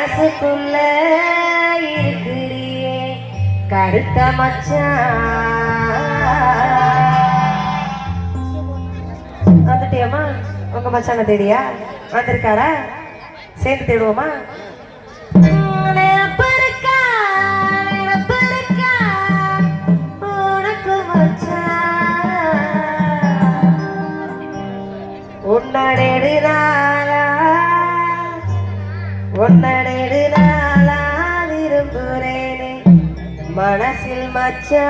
மனசுக்குள்ள இருக்கிறியே. கருத்த மச்சான் வந்துட்டியம்மா? உங்க மச்சான தேடியா வந்திருக்காரா? சேர்ந்து தேடுவோமா? உன்னடேடு நாளா விரும்புறேனே மனசில் மச்சா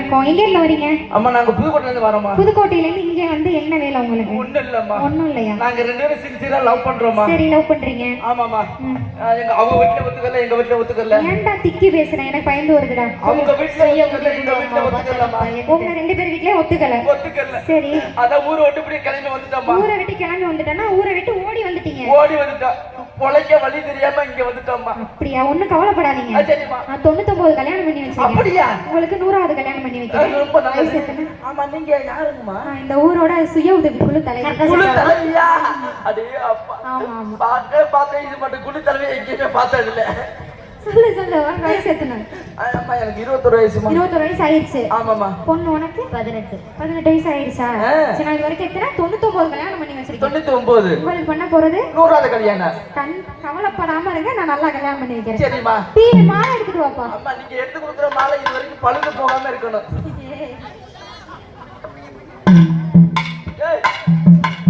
எங்க இருந்து வரீங்க? அம்மா நாங்க புதுக்கோட்டையில இருந்து வரோம்மா. புதுக்கோட்டையில இருந்து இங்க வந்து என்ன வேலை உங்களுக்கு? ஒண்ணும் இல்லம்மா ஒண்ணும் இல்லையா? நாங்க ரெண்டு பேரும் சின்சியரா லவ் பண்றோமா சரி லவ் பண்றீங்க. ஆமாமா எங்க அவங்க வீட்டுல ஒத்துக்கல எங்க வீட்டுல ஒத்துக்கல. ஏன்டா திக்கி பேசுறேன் எனக்கு பயந்து வருதுடா. அவங்க வீட்டுல ஒத்துக்கல எங்க வீட்டுல ஒத்துக்கலமா உங்க ரெண்டு பேர் வீட்லயே ஒத்துக்கல. ஒத்துக்கல. சரி. அதான் ஊரை விட்டு இப்படி கிளம்பி வந்துட்டோம்மா. ஊரை விட்டு கிளம்பி வந்துட்டேன்னா ஊரை விட்டு ஓடி வந்துட்டீங்க. ஓடி வந்துட்டோம். பொழைக்க வழி தெரியாம இங்க வந்துட்டோம்மா. அப்படியா? ஒண்ணும் கவலைப்படாதீங்க. சரிம்மா. நான் தொண்ணூத்தொன்பது கல்யாணம் பண்ணி வச்சிருக்கேன். அப்படியா? உங்களுக்கு நூறாவது கல்யாணம் பண்ணி வைக்கிறேன். ரொம்ப நல்லது? ஆமா நீங்க யாருங்கம்மா? இந்த ஊரோட சுய உதவி குழு தலைவர். குழு தலைவியா அடே அப்பா ஆமா ஆமா. பார்த்தே பார்த்தேன் இது மட்டும் குழு தலைவி எங்கேயுமே பார்த்தது இல்ல சொல்லு சொல்லு. உனக்கு வயசு எத்தனை? ஆமா எனக்கு இருபத்தொரு வயசுமா இருபத்தொரு வயசு ஆயிடுச்சு. ஆமாமா பொண்ணு உனக்கு? பதினெட்டு. பதினெட்டு வயசு ஆயிடுச்சா. சரி நான் இது வரைக்கும் எத்தனை? தொண்ணூத்தொன்பது கல்யாணம் பண்ணி வச்சிருக்கேன். தொண்ணூத்தி ஒன்பது உங்களுக்கு பண்ண போறது? நூறாவது கல்யாணம். கண் கவலைப்படாம இருங்க நான் நல்லா கல்யாணம் பண்ணி வைக்கிறேன். சரிம்மா. டீ மாலை எடுத்துட்டு வாப்பா. அம்மா நீங்க எடுத்து கொடுக்குற மாலை இது வரைக்கும் பழுது போகாம இருக்கணும். ஏய்,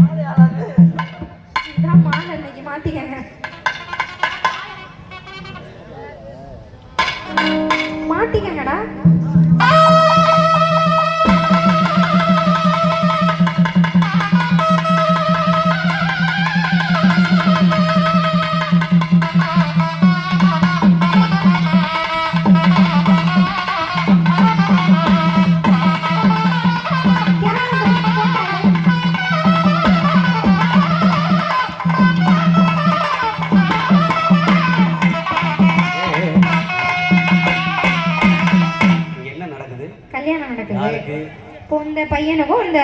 மாலை யாராவது? இதான் மாலை இன்னைக்கு மாத்திக்கங்க. மாத்திக்கங்கடா இந்த பையனுக்கும் இந்த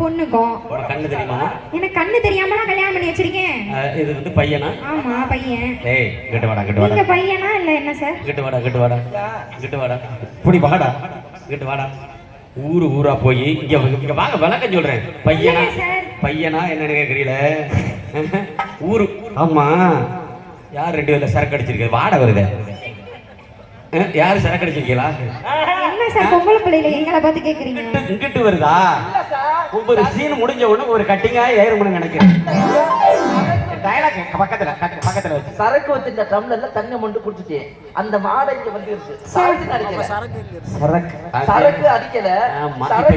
பொண்ணுக்கும். கண்ணு தெரியுமா? எனக்கு கண்ணு தெரியாம நான் கல்யாணம் பண்ணி வச்சிருக்கேன் இது வந்து பையனா? ஆமா பையன். டேய் கிட்ட வாடா கிட்ட வாடா. நீங்க பையனா இல்ல என்ன சார்? கிட்ட வாடா கிட்ட வாடா. கிட்ட வாடா. இப்படி வாடா. கிட்ட வாடா. ஊரு ஊரா போய் இங்க இங்க வாங்க விளக்கம் சொல்றேன். பையனா. பையனா என்னன்னு கேக்குறீல ஊரு ஆமா. யார் ரெண்டு பேர்ல சரக்கு அடிச்சிருக்கு வாடை வருது. யாரு சரக்கு அடிச்சிருக்கீங்களா என்ன சார் பொம்பளை பிள்ளைல எங்களை பார்த்து கேக்குறீங்க? இங்கிட்டு வருதா? ஒவ்வொரு சீன் முடிஞ்ச உடனே ஒரு கட்டிங்கா ஏறும்னு நினைக்கிறேன். டயலாக் பக்கத்துல பக்கத்துல வச்சு. சரக்கு வச்சிருந்த டம்ளர்ல தண்ணி மொண்டு குடிச்சிட்டேன் அந்த மாடை இங்க வந்துருச்சு. சரக்கு அடிக்கல. சரக்கு. சரக்கு அடிக்கல.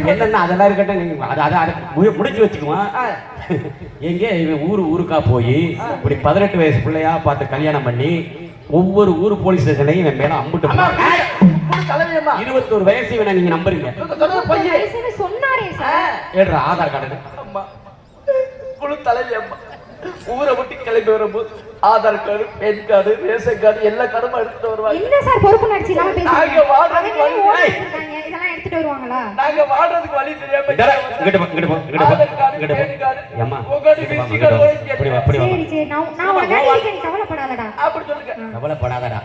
என்னன்னா அதெல்லாம் இருக்கட்டும் நீங்க அதை அதை முடிச்சு வச்சுக்குவான் ஆ, எங்க இவன் ஊரு ஊருக்கா போய் இப்படி பதினெட்டு வயசு பிள்ளையா பார்த்து கல்யாணம் பண்ணி ஒவ்வொரு ஊர் போலீஸ் ஸ்டேஷன்லையும் இவன் மேல அம்புட்டு. இருபத்தோரு வயசு இவனை நீங்க நம்புறீங்க. ஏடுறா ஆதார் கார்டு அம்மா. குழு தலைவியம்மா. ஊரை விட்டு கிளம்பி வரும்போது Aadhaar card PAN card ration card எல்லா கார்டும் எடுத்துட்டு வருவாங்க. என்ன சார் பொறுப்பு நடிச்சு இல்லாம நாங்க வாழ்றதுக்கு வழி. இதெல்லாம் எடுத்துட்டு வருவாங்க நாங்க வாழ்றதுக்கு வழி தெரியாம இங்கடா. வாங்கி இப்படி வா, இப்படி வா. சரி சரி நான் நான் உனக்கு இருக்க நீ கவலைப்படாதடா. அப்படி சொல்லுங்க. கவலைப்படாதடா.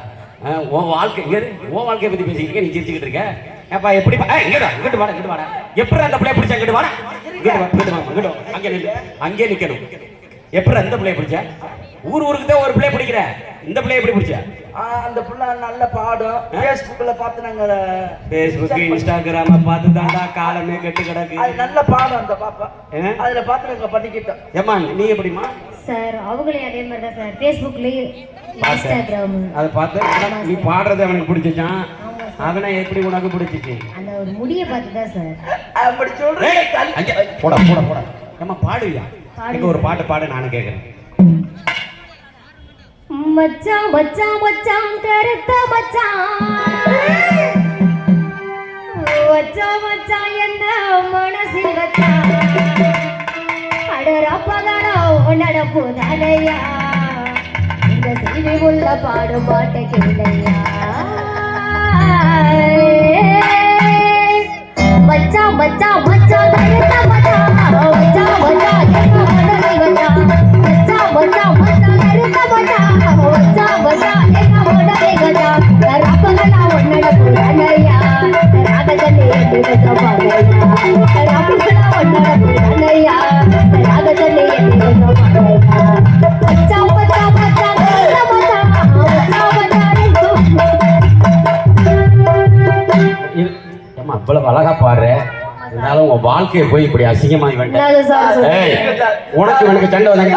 ஆ, உன் வாழ்க்கை இங்க இரு. உன் வாழ்க்கைய பத்தி பேசிக்கிட்டு நீ சிரிச்சுக்கிட்டு இருக்க. ஏப்பா எப்படி பா- ஏய், இங்கடா இங்கிட்டு வாடா இங்கிட்டு வாடா. எப்படி அந்த பிள்ளைய பிடிச்ச இங்கிட்டு வாடா. இங்கிட்டு வா இங்கிட்டு வா இங்கிட்டு வா. அங்கே நில்லு. அங்கே நிக்கணும். எப்படி அந்த பிள்ளைய பிடிச்ச? ஊர் ஊருக்கு தான் ஒரு பிள்ளைய பிடிக்கிற. இந்த பிள்ளைய எப்படி பிடிச்ச? அந்த புள்ள நல்ல பாடும். Facebookல பார்த்து நாங்க ஃபேஸ்புக் இன்ஸ்டாகிராம பார்த்து தாண்டா காலமே கெட்டு கிடக்கு. அது நல்ல பாடம் அந்த பாப்பா? அதுல பார்த்து நாங்க பண்ணிக்கிட்டோம். ஏம்மா நீ எப்படிமா சார் அவங்களையும் அதே மாதிரி தான் சார் ஃபேஸ்புக்லேயும் இன்ஸ்டாகிராம் அதை பார்த்து நீ பாடுறது அவனுக்கு பிடிச்சிச்சான் அவனை எப்படி உனக்கு பிடிச்சிச்சு? அந்த ஒரு முடியை பார்த்து தான் சார். அப்படி சொல்றேன் போடா போடா போடா. ஏம்மா பாடுவியா? எனக்கு ஒரு பாட்டு பாடு நானும் கேட்குறேன் மச்சான் மச்சான் மச்சான் கருத்த மச்சான். மச்சான் மச்சான் என்ன மனசில் வச்சான் அடரா பகடா உன்னட தானையா இந்த செய்தி உள்ள பாடு பாட்ட கேளையா? இவ்வளவு அழகா பாடுற. இருந்தாலும் உன் வாழ்க்கையை போய் இப்படி? ஏய் உனக்கு எனக்கு சண்டை வந்தாங்க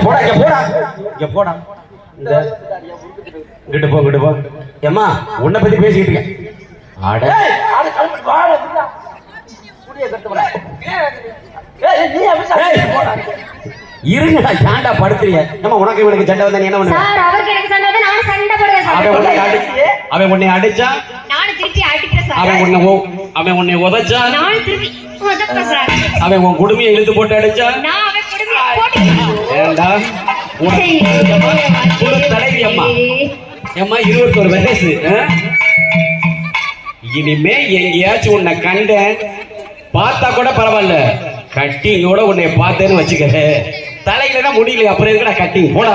போடா. இங்க போடா. இங்க போடா. இந்த இங்கிட்டு போ இங்கிட்டு போ. ஏம்மா உன்னை பத்தி பேசிக்கிட்டு இருக்கேன். ஏய், நீ அவன் ஏய். போடா. இருங்கடா ஏன்டா படுத்துறிய ஏம்மா உனக்கு இவனுக்கு சண்டை வந்தா நீ என்ன பண்ணுவ? சார் அவருக்கு எனக்கு சண்டை வந்து நானும் சண்டை போடுவேன் அவன் உன்னை அடிச்சு அவன் உன்னை அடிச்சா? நானும் திருப்பி அடிக்கிறேன் அவன் சார் உன்னை உ- அவன் உன்னை உதைச்சா? நானும் திருப்பி உதப்பேன் சார். அவன் உன் குடுமையை இழுத்து போட்டு அடிச்சா? நான் அவன் கொடுமையை போட்டு ஏண்டா? ஒரு தலைவி அம்மா. ஏம்மா இருபத்தொரு வயசு? இனிமே எங்கேயாச்சும் உன்னை கண்டேன். பார்த்தா கூட பரவாயில்ல. கட்டிங்கோட உன்னை பார்த்தேன்னு வச்சுக்க தலையில தான் முடியல அப்புறம் எதுக்குடா கட்டிங் போடா.